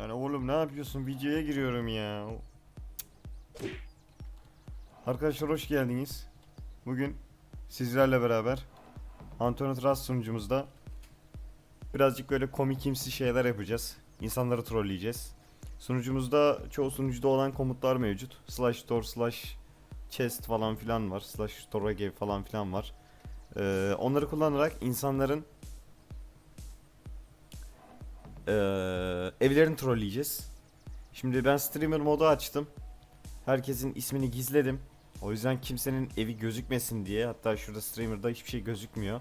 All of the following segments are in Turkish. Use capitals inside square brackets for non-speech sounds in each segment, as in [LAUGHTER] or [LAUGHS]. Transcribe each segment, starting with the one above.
Lan oğlum ne yapıyorsun? Videoya giriyorum ya. Arkadaşlar hoş geldiniz. Bugün sizlerle beraber Antonio Trust sunucumuzda birazcık böyle komikimsi şeyler yapacağız. İnsanları trolleyeceğiz. Sunucumuzda çoğu sunucuda olan komutlar mevcut. Slash store slash chest falan filan var. Slash storage falan filan var. Ee, onları kullanarak insanların ee, evlerini trolleyeceğiz. Şimdi ben streamer modu açtım. Herkesin ismini gizledim. O yüzden kimsenin evi gözükmesin diye hatta şurada streamer'da hiçbir şey gözükmüyor.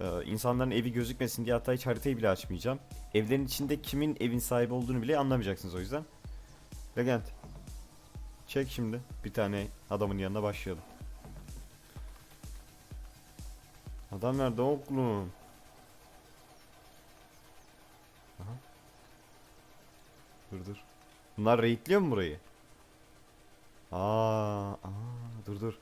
Ee, insanların evi gözükmesin diye hatta hiç haritayı bile açmayacağım. Evlerin içinde kimin evin sahibi olduğunu bile anlamayacaksınız o yüzden. Legend. Çek şimdi. Bir tane adamın yanına başlayalım. Adam nerede oğlum? Aha. Dur dur. Bunlar raidliyor mu burayı? Aa, aa, dur dur.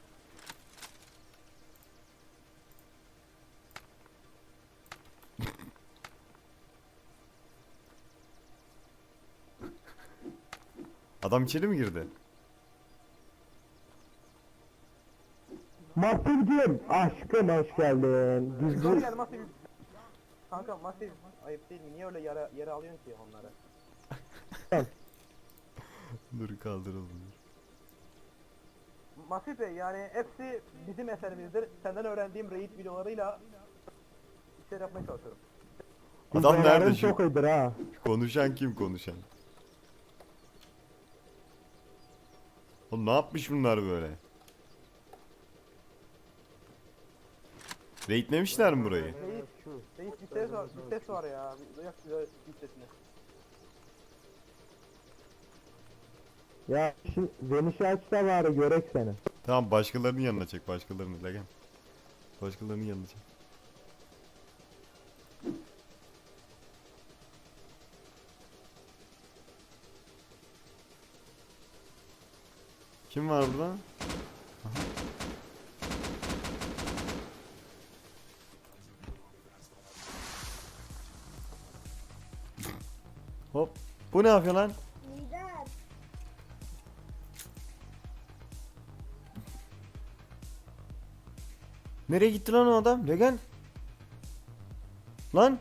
Adam içeri mi girdi? Masifciğim aşkım hoş geldin. Biz bu Hoş geldin Masif. Kanka Masif ayıp değil mi? Niye öyle yere, yere alıyorsun ki onları? [LAUGHS] Dur kaldıralım. Masif Bey yani hepsi bizim eserimizdir. Senden öğrendiğim raid videolarıyla işler yapmaya çalışıyorum. Adam nerede şu? Çok iyidir ha. Konuşan kim konuşan? Oğlum ne yapmış bunlar böyle? Raidlemişler mi burayı? Reis, reis bir ses var, bir ses var ya. Yok bir sesini. Ya şu Veniş'i aç da bari görek seni. Tamam başkalarının yanına çek başkalarını Legen. Başkalarının yanına çek. Kim var burada? Aha. Hop. Bu ne yapıyor lan? Nereye gitti lan o adam? Legen. Lan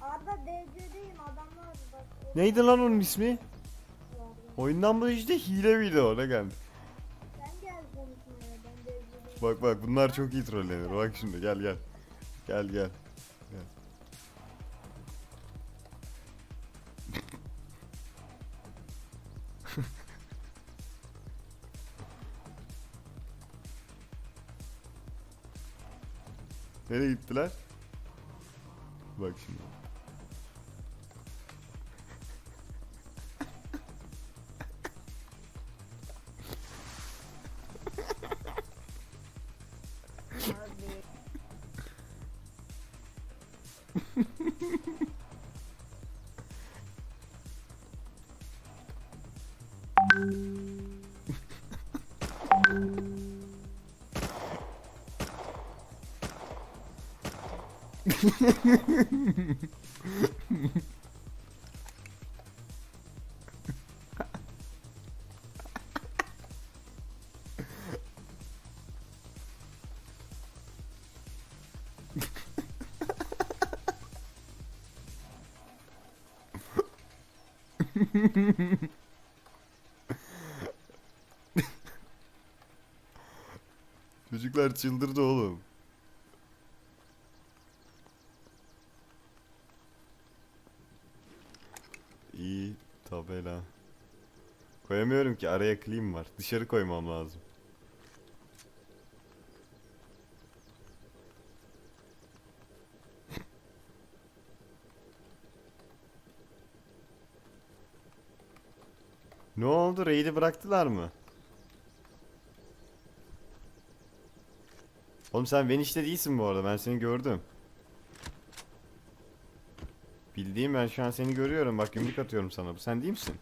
Arda DC'deyim adamlar bak. neydi lan onun ismi? Oyundan mı işte hile miydi o Legen? Bak bak bunlar çok iyi trollenir. Bak şimdi gel gel. Gel gel. Gel. [LAUGHS] Nereye gittiler? Bak şimdi. Çocuklar çıldırdı oğlum. İyi tabela. Koyamıyorum ki araya clean var. Dışarı koymam lazım. ne oldu? Raid'i bıraktılar mı? Oğlum sen Veniş'te değilsin bu arada. Ben seni gördüm. Bildiğim ben şu an seni görüyorum. Bak yumruk atıyorum sana. Bu sen değil misin?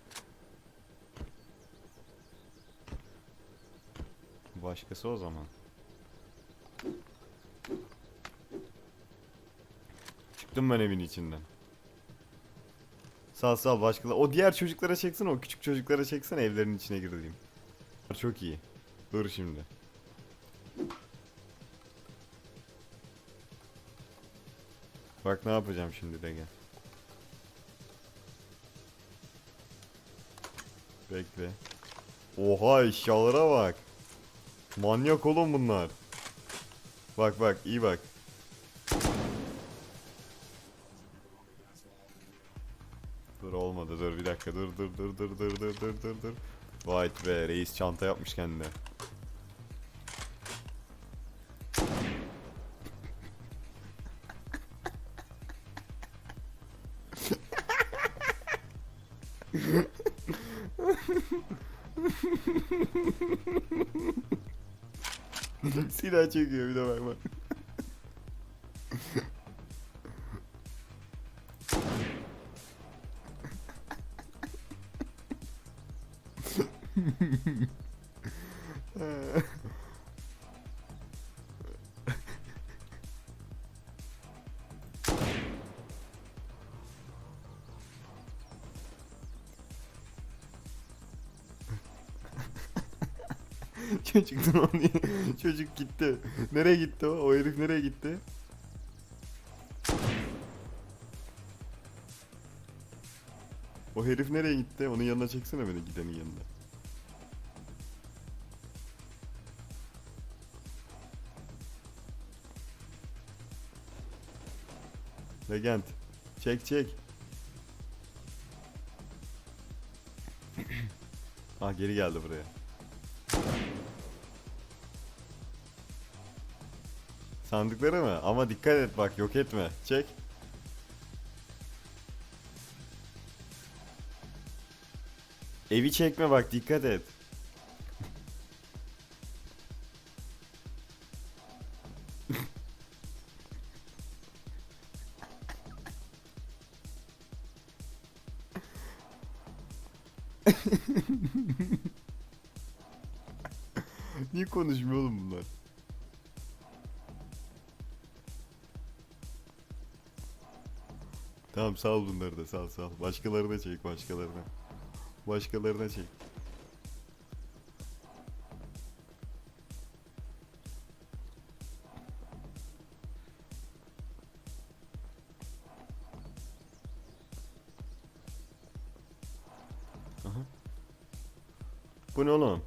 Başkası o zaman. Çıktım ben evin içinden. Sağ sağ başkaları. O diğer çocuklara çeksene. O küçük çocuklara çeksene evlerin içine girdiğim. Çok iyi. Dur şimdi. Bak ne yapacağım şimdi de gel. Bekle. Oha eşyalara bak. Manyak oğlum bunlar. Bak bak iyi bak. Dur olmadı dur bir dakika dur dur dur dur dur dur dur dur. Vay be reis çanta yapmış kendine. Silah çekiyor bir de bak bak. [LAUGHS] Çocuktan onu [LAUGHS] çocuk gitti. Nereye gitti o? O herif nereye gitti? O herif nereye gitti? Onun yanına çeksene beni gidenin yanına. Legend. Çek çek. [CLEARS THROAT] ah geri geldi buraya. Sandıkları mı? Ama dikkat et bak yok etme. Çek. Evi çekme bak dikkat et. [LAUGHS] Niye konuşmuyor oğlum bunlar? Tamam sağ ol bunları da sağ ol. Başkalarına çek başkalarına. Başkalarına çek. Aha. Bu ne oğlum?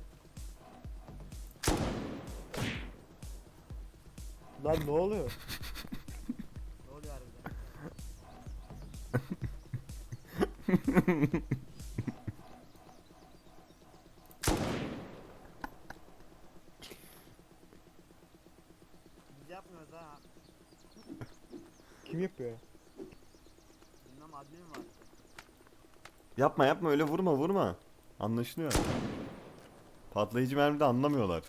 Lan ne oluyor? Biz yapmıyoruz ha. Kim yapıyor? Bilmem admin var. Yapma yapma öyle vurma vurma. Anlaşılıyor. Patlayıcı mermi de anlamıyorlar.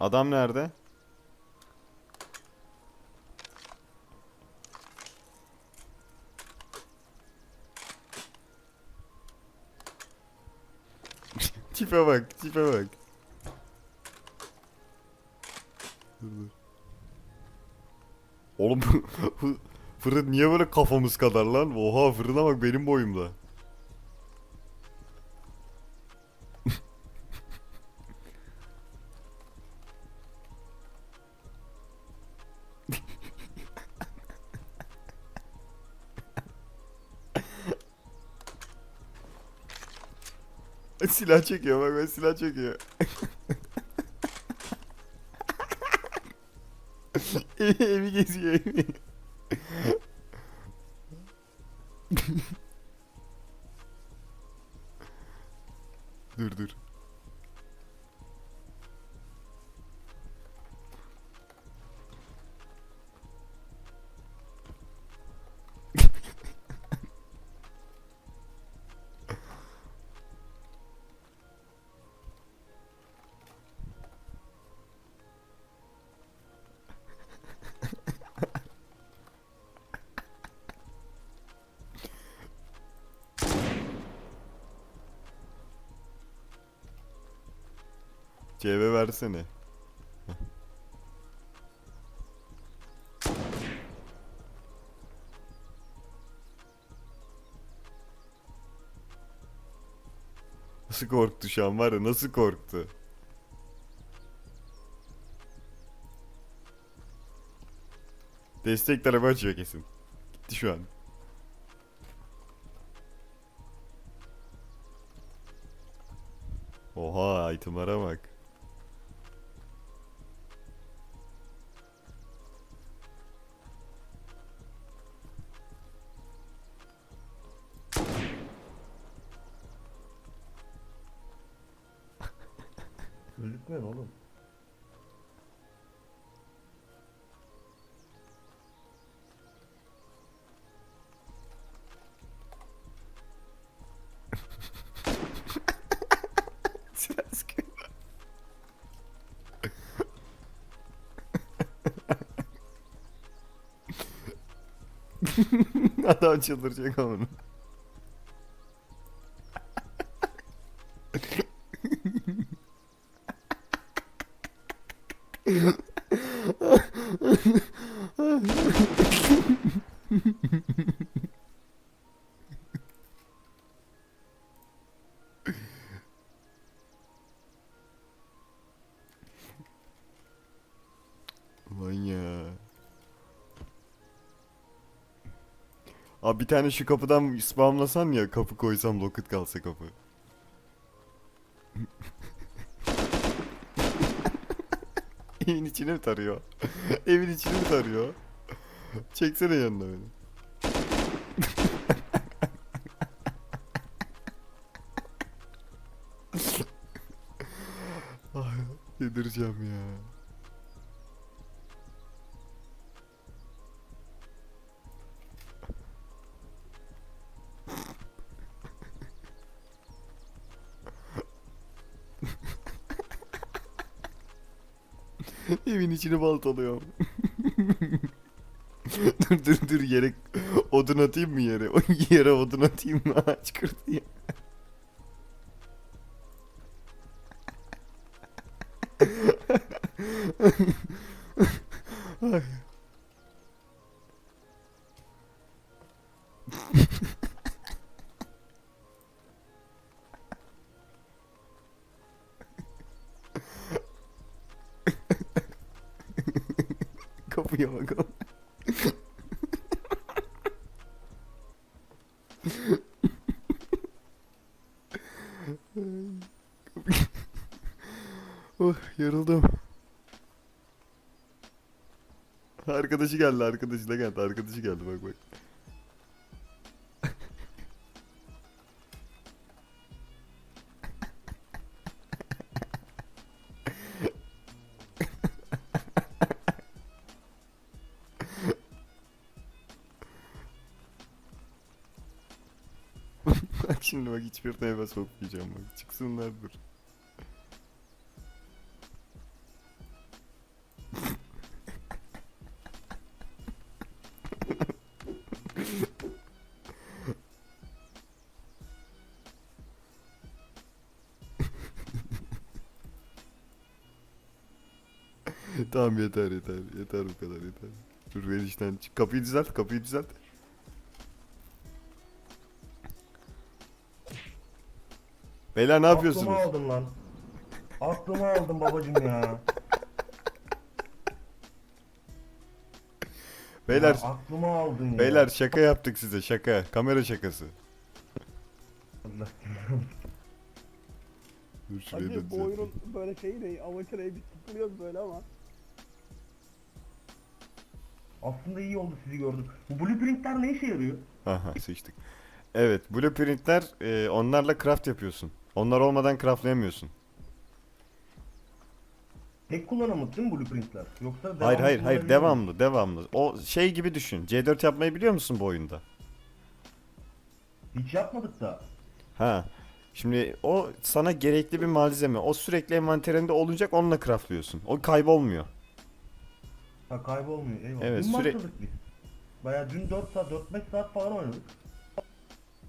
Adam nerede? [LAUGHS] tipe bak, tipe bak. Oğlum [LAUGHS] fırın niye böyle kafamız kadar lan? Oha fırına bak benim boyumda. Silah çekiyor bak bak silah çekiyor. [LAUGHS] evi geziyor evi. CV versene. Nasıl korktu şu an var ya nasıl korktu. Destek tarafı açıyor kesin. Gitti şu an. Oha itemlara bak. Gözükmüyor oğlum. [LAUGHS] Adam çıldıracak onu. Bir tane şu kapıdan spamlasan ya kapı koysam locket kalsa kapı. [LAUGHS] Evin içine mi tarıyor? Evin içine mi tarıyor? Çeksene yanına beni. Ay, [LAUGHS] yedireceğim ya. İçini baltalıyorum. [LAUGHS] dur dur dur yere odun atayım mı yere? O [LAUGHS] yere odun atayım mı? Ağaç kırdı ya. Oh yoruldum. Arkadaşı geldi arkadaşı da geldi arkadaşı geldi bak bak. [LAUGHS] bak şimdi bak hiçbirine eve sokmayacağım bak çıksınlar dur. [LAUGHS] tamam yeter yeter yeter bu kadar yeter. Dur ben işten çık. Kapıyı düzelt kapıyı düzelt. Beyler ne yapıyorsunuz? Aklımı aldın lan. Aklımı aldın babacım ya. [LAUGHS] Beyler Ya aklımı aldın ya. beyler şaka yaptık size şaka. Kamera şakası. Allah. [LAUGHS] Dur şurayı da Hacı bu düzelteyim. oyunun böyle şeyi ne? Ne? Biz sıkılıyoruz böyle ama. Aslında iyi oldu sizi gördüm. Bu blueprintler ne işe yarıyor? Aha seçtik. Evet blueprintler e, onlarla craft yapıyorsun. Onlar olmadan craftlayamıyorsun. Tek kullanımlık değil mi blueprintler? Yoksa devamlı Hayır hayır hayır kullanabiliyor muyum? devamlı devamlı. O şey gibi düşün. C4 yapmayı biliyor musun bu oyunda? Hiç yapmadık da. Ha. Şimdi o sana gerekli bir malzeme. O sürekli envanterinde olacak onunla craftlıyorsun. O kaybolmuyor. Ha kaybolmuyor eyvallah. Evet, Dün süre- başladık biz. Baya dün 4 saat 4-5 saat falan oynadık.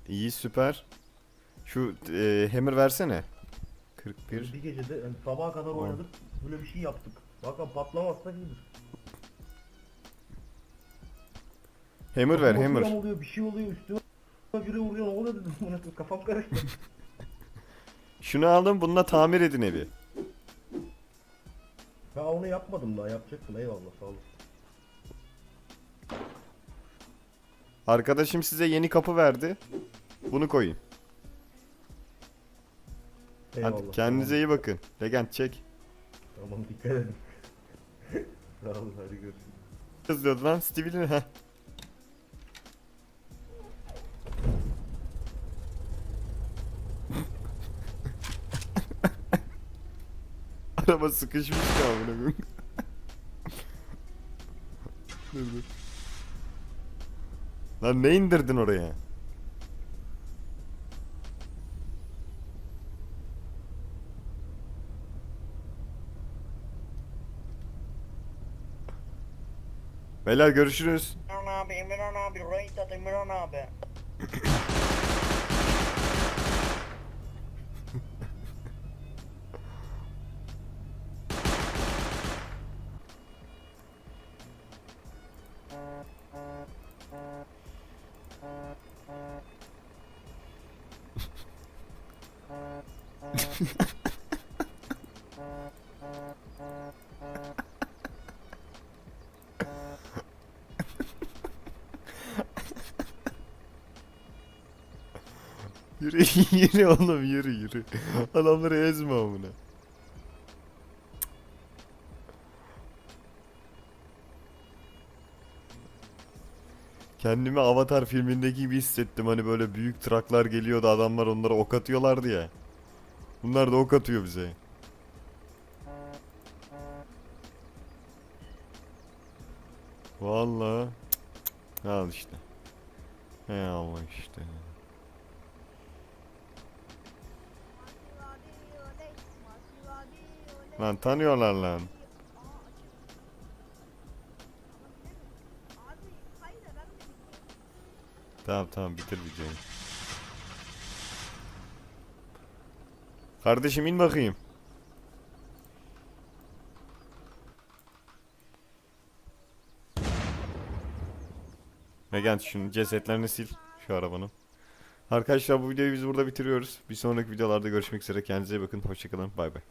İyi süper. Şu e, hammer versene. 41. Bir gecede yani sabaha kadar On. oynadık. Böyle bir şey yaptık. Bakın patlamazsa iyidir. Hammer ver hammer. kıram oluyor, bir şey oluyor üstüme biri vuruyor ne oluyor dedim. [LAUGHS] Kafam karıştı. Şunu aldım bununla tamir edin evi. Onu yapmadım daha yapacaktım eyvallah sağ olun. Arkadaşım size yeni kapı verdi. Bunu koyun. Eyvallah. Hadi kendinize iyi bakın. Legend çek. Tamam, dikkat edin. [LAUGHS] sağ olun hadi görüşürüz. Yazıyordu lan Stevie'nin ha. Araba sıkışmış ya amına koyayım. [LAUGHS] dur dur. Lan ne indirdin oraya? Beyler görüşürüz. Emirhan abi, Emirhan abi, raid at Emirhan abi. [COUGHS] [LAUGHS] Yürü yürü oğlum yürü yürü. Adamları ezme amına. Kendimi Avatar filmindeki gibi hissettim. Hani böyle büyük traklar geliyordu adamlar onlara ok atıyorlardı ya. Bunlar da ok atıyor bize. Vallahi. Al işte. He Allah işte. Lan tanıyorlar lan. Tamam tamam bitir videoyu. Kardeşim in bakayım. Megan şunun cesetlerini sil şu arabanın. Arkadaşlar bu videoyu biz burada bitiriyoruz. Bir sonraki videolarda görüşmek üzere. Kendinize iyi bakın. Hoşçakalın. Bay bay.